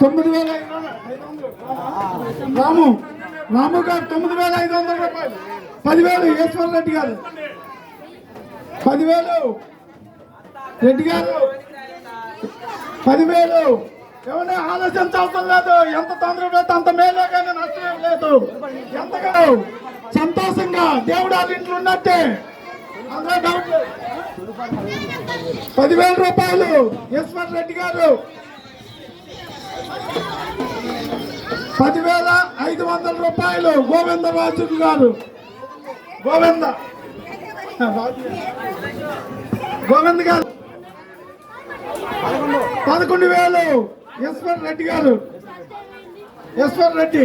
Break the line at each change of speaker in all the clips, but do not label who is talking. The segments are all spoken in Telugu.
తొమ్మిది వేల ఐదు వందలు. రాము రాము గారు తొమ్మిది వేల ఐదు వందల రూపాయలు. పదివేలు ఈశ్వర్ రెడ్డి గారు. పదివేలు రెడ్డి గారు. పదివేలు. ఏమన్నా ఆలోచించాల్సిన లేదు. ఎంత తొందర పెడితే అంత మేలే కానీ నష్టం లేదు. ఎంతగా సంతోషంగా దేవుడు వాళ్ళ ఇంట్లో ఉన్నట్టే. అందరూ డౌట్ పదివేల రూపాయలు ఈశ్వర్ రెడ్డి గారు. పదివేల ఐదు వందల రూపాయలు గోవిందరాజు గారు. గోవింద. గోవింద్ గారు. పదకొండు వేలు. ఈశ్వర్ రెడ్డి గారు. ఈశ్వర్ రెడ్డి.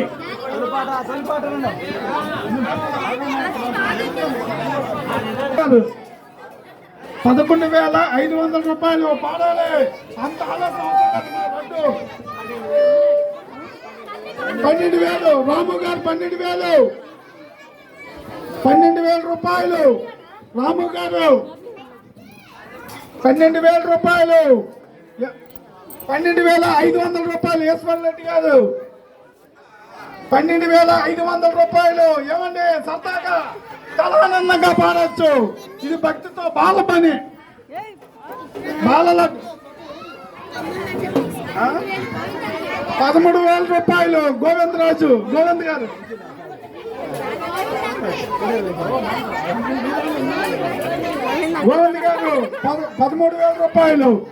గారు. పదకొండు వేల ఐదు వందల రూపాయలు పాడాలి. అంత ఆలోచన పన్నెండు వేలు. రాము గారు పన్నెండు వేలు. పన్నెండు వేల రూపాయలు. రాము గారు. పన్నెండు వేల రూపాయలు. పన్నెండు వేల ఐదు వందల రూపాయలు. ఈశ్వర్ రెడ్డి గారు. పన్నెండు వేల ఐదు వందల రూపాయలు. ఏమండి సరదాగా చాలా పాడచ్చు. ఇది భక్తితో బాల పని. బాలల పదమూడు వేల రూపాయలు. గోవిందరాజు గోవింద్ గారు. గోవింద్ గారు పద- పదమూడు వేల రూపాయలు.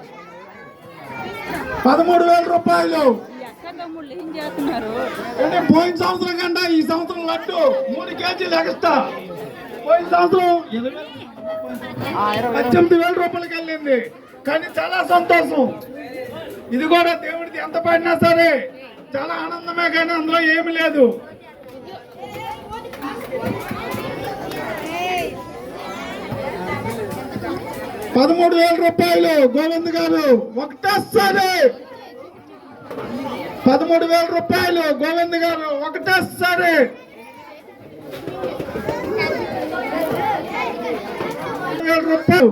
పదమూడు వేల రూపాయలు. అంటే పోయిన సంవత్సరం కంటే ఈ సంవత్సరం లడ్డు మూడు కేజీలు ఎక్స్ట్రా. పోయిన సంవత్సరం పద్దెనిమిది వేల రూపాయలకి వెళ్ళింది. కానీ చాలా సంతోషం. ఇది కూడా దేవుడిది ఎంత పడినా సరే చాలా ఆనందమే కానీ అందులో ఏమి లేదు. పదమూడు వేల రూపాయలు గోవింద్ గారు ఒకటేసారి. పదమూడు వేల రూపాయలు గోవింద్ గారు ఒకటేసారి. వేల రూపాయలు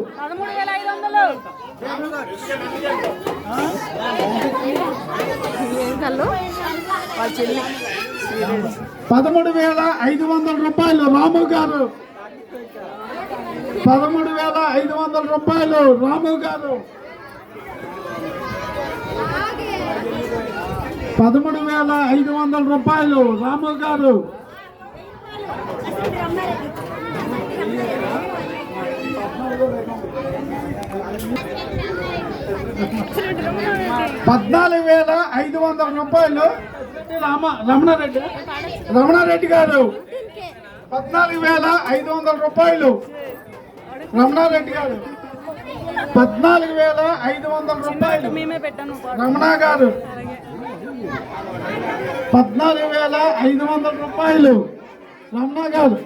పదమూడు వేల ఐదు వందల
రూపాయలు. రాము గారు. పదమూడు వేల ఐదు వందల రూపాయలు. రాము గారు. పదమూడు వేల ఐదు వందల రూపాయలు. రాము గారు. పద్నాలుగు వేల ఐదు వందల రూపాయలు. రామ రమణారెడ్డి. రమణారెడ్డి గారు. పద్నాలుగు వేల ఐదు వందల రూపాయలు. రమణారెడ్డి గారు. పద్నాలుగు వేల ఐదు వందల రూపాయలు.
పెట్టాను
రమణ గారు. పద్నాలుగు వేల ఐదు వందల రూపాయలు. రమణ గారు.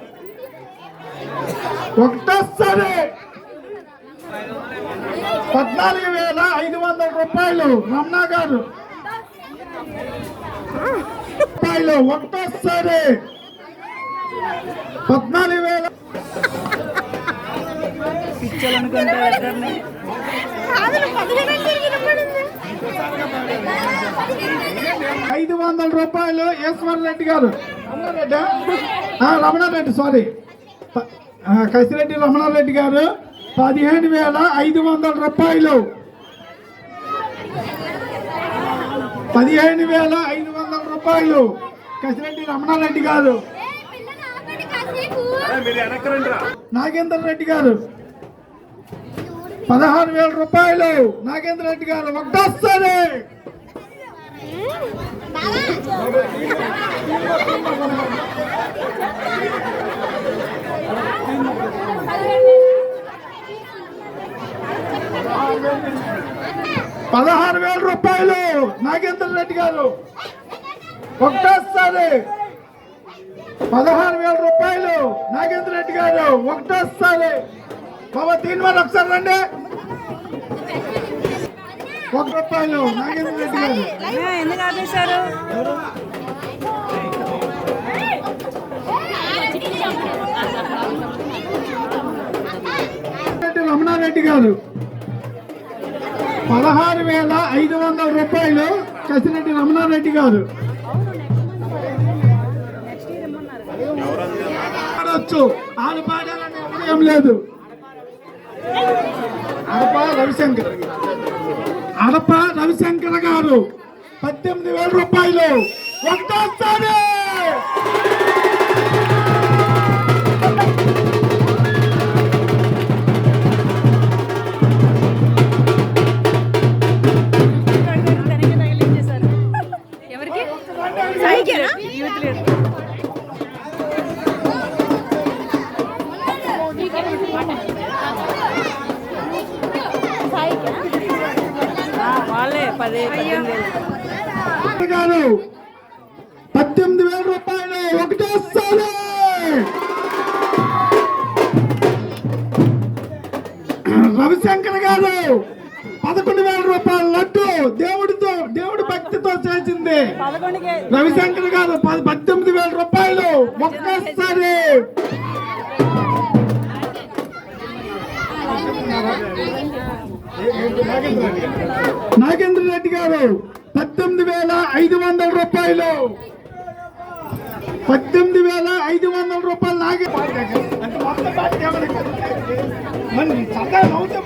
ఒకటోసారి పద్నాలుగు వేల ఐదు వందల రూపాయలు రమణ గారు. రూపాయలు ఒకటోసారి పద్నాలుగు వేల. ఐదు వందల రూపాయలు ఈశ్వర్ రెడ్డి గారు. రమణారెడ్డి రమణారెడ్డి సారీ కసిరెడ్డి రమణారెడ్డి గారు. పదిహేను వేల ఐదు వందల రూపాయలు. పదిహేను వేల ఐదు వందల రూపాయలు. కసిరెడ్డి రమణారెడ్డి గారు. నాగేంద్ర రెడ్డి గారు. పదహారు వేల రూపాయలు. నాగేంద్ర రెడ్డి గారు ఒకటోసారి పదహారు వేల రూపాయలు నాగేంద్ర రెడ్డి గారు. ఒకటోసారి పదహారు వేల రూపాయలు నాగేంద్ర రెడ్డి గారు. ఒకటోసారి బాబా దీని వల్ల ఒకసారి రండి. ఒక రూపాయలు నాగేంద్ర రెడ్డి గారు.
ఎందుకు ఆపేశారు?
రమణారెడ్డి గారు. పదహారు వేల ఐదు వందల రూపాయలు కసిరెడ్డి రమణారెడ్డి గారు. పాడొచ్చు ఆలు పాడాలని లేదు. అడప రవిశంకర్. అడప రవిశంకర్ గారు పద్దెనిమిది వేల రూపాయలు. ఒకటోసారి
వాళ్ళే పది పద్దెనిమిది వేలు.
రూపాయలు ఒకటోసారి రవిశంకర్ గారు పదకొండు వేల రూపాయల లడ్డు దేవుడితో దేవుడి భక్తితో చేసింది. రవిశంకర్ గారు పద్దెనిమిది వేల రూపాయలు ఒక్కసారి. నాగేంద్ర రెడ్డి గారు పద్దెనిమిది వేల ఐదు వందల రూపాయలు. పద్దెనిమిది వేల ఐదు వందల రూపాయలు నాగే అంటే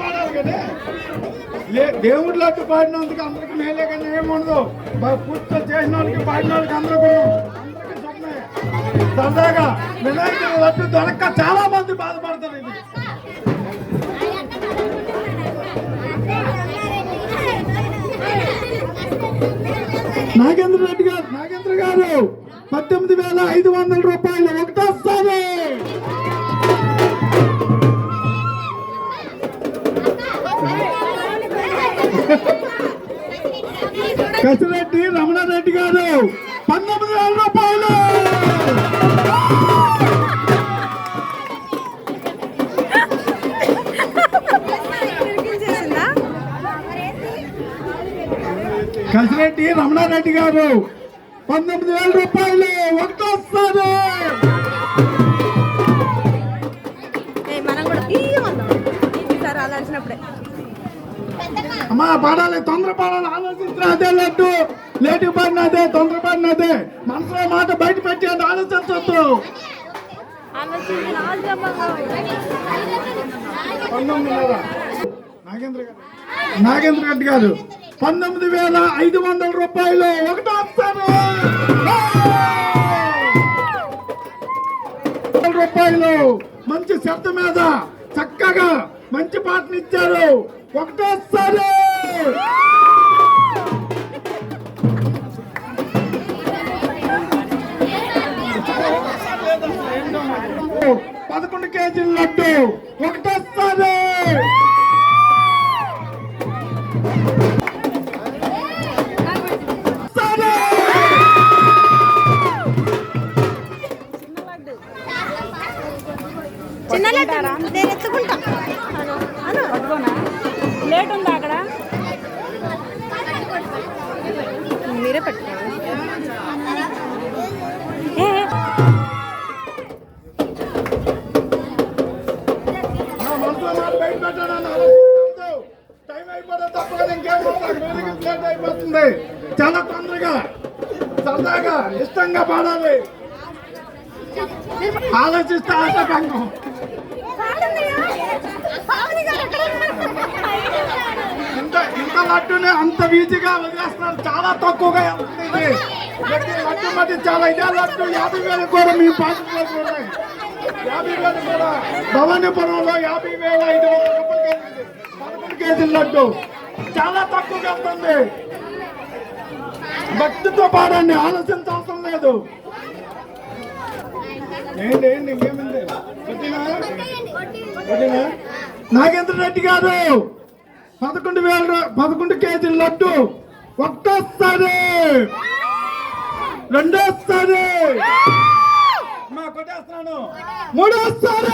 పాడాలి దేవుడి లడ్డు పాడినందుకు అందరికి మేలే కానీ ఏముండదు పూర్తి పూర్తిగా చేసిన వాళ్ళకి పాడిన వాళ్ళకి అందరికీ సరదాగా వినాయకుడు లడ్డు దొరక్క చాలా మంది బాధపడతారు ఇది. నాగేంద్ర రెడ్డి గారు నాగేంద్ర గారు పద్దెనిమిది వేల ఐదు వందల రూపాయలు ఒకటోసారి కసిరెడ్డి రమణారెడ్డి గారు పంతొమ్మిది వేల రూపాయలు కసిరెడ్డి రమణారెడ్డి గారు పంతొమ్మిది వేల రూపాయలు
అలాల్సినప్పుడే
అమ్మా పాడాలి తొందర పాడాలి ఆలోచించిన అదే లడ్డు. లేటు పడిన అదే తొందర పడిన అదే మనసులో మాట బయట పెట్టేది ఆలోచించవద్దు. నాగేంద్ర గారు. నాగేంద్ర రెడ్డి గారు పంతొమ్మిది వేల ఐదు వందల రూపాయలు ఒకటో వస్తాను రూపాయలు మంచి శబ్ద మీద చక్కగా మంచి పాటనిచ్చారు ఇచ్చారు. ఒకటోసారి పదకొండు కేజీల లడ్డు. ఒకటోసారి
లడ్డు నేను ఎత్తుకుంటా. లేట్ ఉందా అక్కడ? మీరే
అయిపోతుంది. చాలా తొందరగా సరదాగా ఇష్టంగా పాడాలి. ఆలోచిస్తా ఆశాభంగం ఇంత ఇంత లడ్డునే అంత ఈజీగా వదిలేస్తున్నారు. చాలా తక్కువగా వెళ్తుంది లడ్డు మధ్య చాలా ఇదే లడ్డు. యాభై వేలు కూడా మీ పాటలో ఉన్నాయి. యాభై వేలు కూడా భవానీపురంలో యాభై వేల ఐదు వందల రూపాయలు కేజీ పదకొండు కేజీల లడ్డు. చాలా తక్కువగా వెళ్తుంది భక్తితో పాడాన్ని ఆలోచించ లేదు. ఏంటి ఏంటి ఇంకేముంది? నాగేంద్ర రెడ్డి గారు పదకొండు వేల పదకొండు కేజీల లడ్డు ఒక్కసారి. రెండోసారి. మా కొట్టేస్తున్నాను. మూడోసారి.